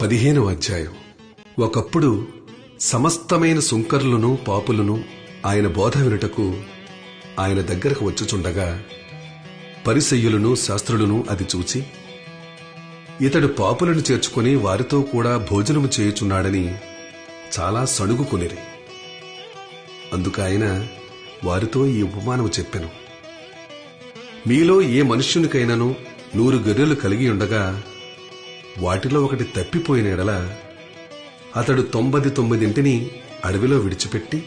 పదిహేనవ అధ్యాయం. ఒకప్పుడు సమస్తమైన సుంకర్లను పాపులను ఆయన బోధ వినుటకు ఆయన దగ్గరకు వచ్చుచుండగా పరిసయ్యులను శాస్త్రులను అది చూచి ఇతడు పాపులను చేర్చుకుని వారితో కూడా భోజనము చేయుచున్నాడని చాలా సణుగుకొనిరి. అందుకాయన వారితో ఈ ఉపమానము చెప్పెను. మీలో ఏ మనుష్యునికైనాను నూరు గొర్రెలు కలిగి ఉండగా వాటిలో ఒకటి తప్పిపోయిన ఎడల అతడు తొంభది తొమ్మిదింటిని అడవిలో విడిచిపెట్టి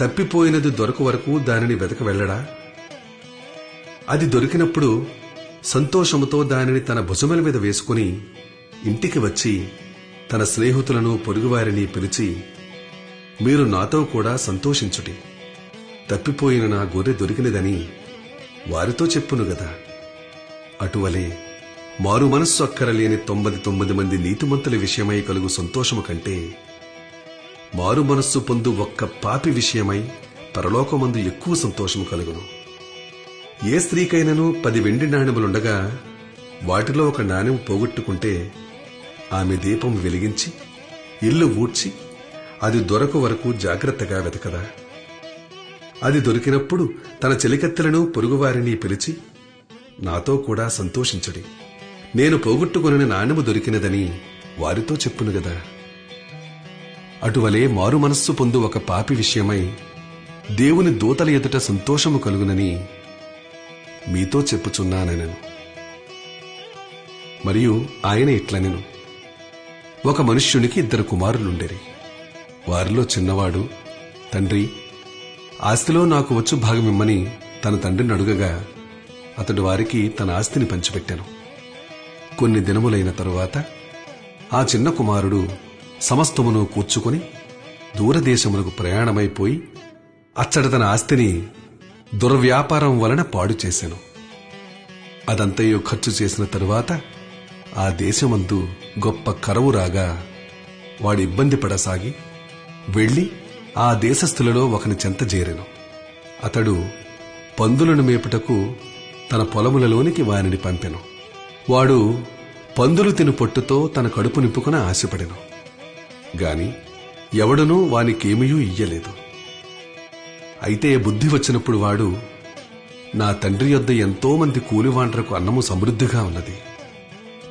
తప్పిపోయినది దొరకు వరకు దానిని వెతక వెళ్ళడా? అది దొరికినప్పుడు సంతోషముతో దానిని తన భుజముల మీద వేసుకుని ఇంటికి వచ్చి తన స్నేహితులను పొరుగువారిని పిలిచి మీరు నాతో కూడా సంతోషించుటి. తప్పిపోయిన నా గొర్రె దొరికినదని వారితో చెప్పును గదా. అటువలే మారు మనస్సు అక్కరలేని తొంభై తొమ్మిది మంది నీతిమంతుల విషయమై కలుగు సంతోషము కంటే మారు మనస్సు పొందు ఒక్క పాపి విషయమై పరలోకమందు ఎక్కువ సంతోషము కలుగును. ఏ స్త్రీకైనను పది వెండి నాణెములుండగా వాటిలో ఒక నాణ్యం పోగొట్టుకుంటే ఆమె దీపం వెలిగించి ఇల్లు ఊడ్చి అది దొరకు వరకు జాగ్రత్తగా వెతకదా అది దొరికినప్పుడు తన చెలికత్తెలను పొరుగువారిని పిలిచి నాతో కూడా సంతోషించడి. నేను పోగొట్టుకుని నాణ్యము దొరికినదని వారితో చెప్పును గదా. అటువలే మారు మనస్సు పొందు ఒక పాపి విషయమై దేవుని దూతల ఎదుట సంతోషము కలుగునని మీతో చెప్పుచున్నానెను. మరియు ఆయన ఇట్లనెను ఒక మనుష్యునికి ఇద్దరు కుమారులుండేరి. వారిలో చిన్నవాడు తండ్రి ఆస్తిలో నాకు వచ్చు భాగమిమ్మని తన తండ్రిని అడుగగా అతడు వారికి తన ఆస్తిని పంచిపెట్టాను. కొన్ని దినములైన తరువాత ఆ చిన్న కుమారుడు సమస్తమును కూర్చుకొని దూరదేశములకు ప్రయాణమైపోయి అచ్చట తన ఆస్తిని దుర్వ్యాపారం వలన పాడు చేశాను అదంతయో ఖర్చు చేసిన తరువాత ఆ దేశమందు గొప్ప కరవు రాగా వాడు ఇబ్బంది పడసాగి వెళ్ళి ఆ దేశస్థులలో ఒకని చెంత చేరెను. అతడు పందులను మేపుటకు తన పొలములలోనికి వానిని పంపెను. వాడు పందులు తిను పొట్టుతో తన కడుపు నింపుకుని ఆశపడెను. గాని ఎవడునూ వానికేమీయూ ఇయ్యలేదు. అయితే బుద్ధి వచ్చినప్పుడు వాడు నా తండ్రి యొద్ద ఎంతోమంది కూలివాండ్రకు అన్నము సమృద్ధిగా ఉన్నది.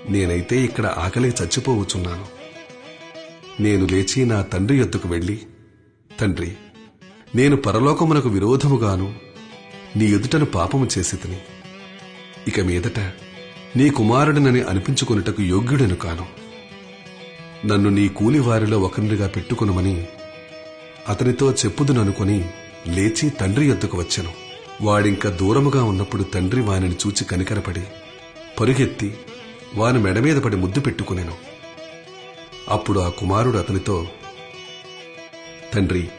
నేనైతే ఇక్కడ ఆకలికి చచ్చిపోవచ్చున్నాను. నేను లేచి నా తండ్రి యొద్దకు వెళ్ళి తండ్రి నేను పరలోకమునకు విరోధముగాను నీ ఎదుటను పాపము చేసి తిని. ఇక మీదట నీ కుమారుడినని అనిపించుకొనుటకు యోగ్యుడను కాను. నన్ను నీ కూలివారిలో ఒకరినిగా పెట్టుకునమని అతనితో చెప్పుదుననుకొని లేచి తండ్రి యొద్దకు వచ్చెను. వాడింక దూరముగా ఉన్నప్పుడు తండ్రి వానిని చూచి కనికరపడి పరుగెత్తి వాని మెడ మీద పడి ముద్దు పెట్టుకునేను. అప్పుడు ఆ కుమారుడు అతనితో తండ్రి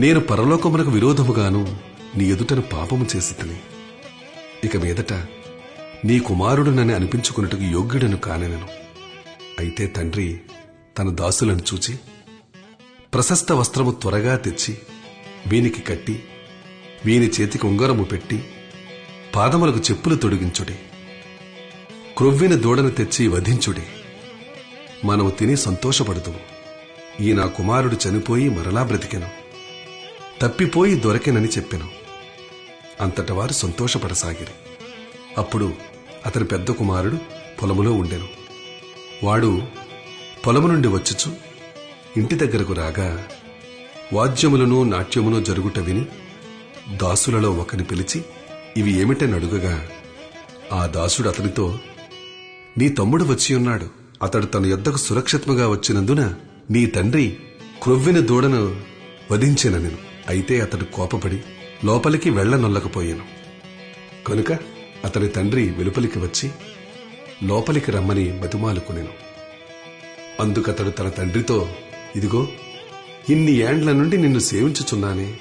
నేను పరలోకమునకు విరోధముగాను నీ ఎదుటను పాపము చేసి తిని ఇక మీదట నీ కుమారుడు నన్ను అనిపించుకున్నట్టుకు యోగ్యుడను కానెనను అయితే తండ్రి తన దాసులను చూచి ప్రశస్త వస్త్రము త్వరగా తెచ్చి వీనికి కట్టి వీని చేతికి ఉంగరము పెట్టి పాదములకు చెప్పులు తొడిగించుడి. క్రొవ్విన దూడను తెచ్చి వధించుడి. మనము తిని సంతోషపడుతుము ఈ నా కుమారుడు చనిపోయి మరలా బ్రతికెను. తప్పిపోయి దొరకెనని చెప్పెను. అంతటవారు సంతోషపడసాగిరి. అప్పుడు అతని పెద్ద కుమారుడు పొలములో ఉండెను. వాడు పొలము నుండి వచ్చుచు ఇంటి దగ్గరకు రాగా వాద్యములను నాట్యమును జరుగుట విని దాసులలో ఒకని పిలిచి ఇవి ఏమిటని అడుగగా ఆ దాసుడు అతనితో నీ తమ్ముడు వచ్చి ఉన్నాడు. అతడు తన యొద్దకు సురక్షితముగా వచ్చినందున నీ తండ్రి క్రొవ్విన దూడను వధించెననెను అయితే అతడు కోపపడి లోపలికి వెళ్ళనొల్లకపోయాను కనుక అతని తండ్రి వెలుపలికి వచ్చి లోపలికి రమ్మని బతిమాలుకునేను. అందుకతడు తన తండ్రితో ఇదిగో ఇన్ని ఏండ్ల నుండి నిన్ను సేవించుచున్నానే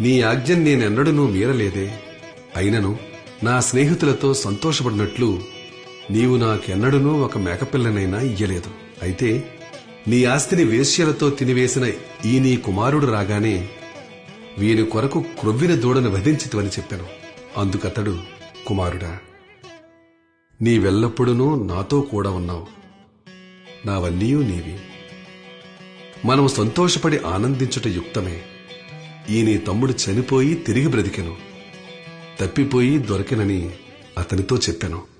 నీ ఆజ్ఞను నేనెన్నడూ మీరలేదే అయినను నా స్నేహితులతో సంతోషపడినట్లు నీవు నాకెన్నడనూ ఒక మేకపిల్లనైనా ఇయ్యలేదు. అయితే నీ ఆస్తిని వేశ్యలతో తినివేసిన ఈ నీ కుమారుడు రాగానే వీని కొరకు క్రొవ్విన దూడను వధించితివని చెప్పాను. అందుకతడు కుమారుడా నీవెల్లప్పుడూ నాతో కూడా ఉన్నావు. నావన్నీయూ నీవి. మనం సంతోషపడి ఆనందించుట యుక్తమే. ఈ నీ తమ్ముడు చనిపోయి తిరిగి బ్రతికెను. తప్పిపోయి దొరికినని అతనితో చెప్పాను.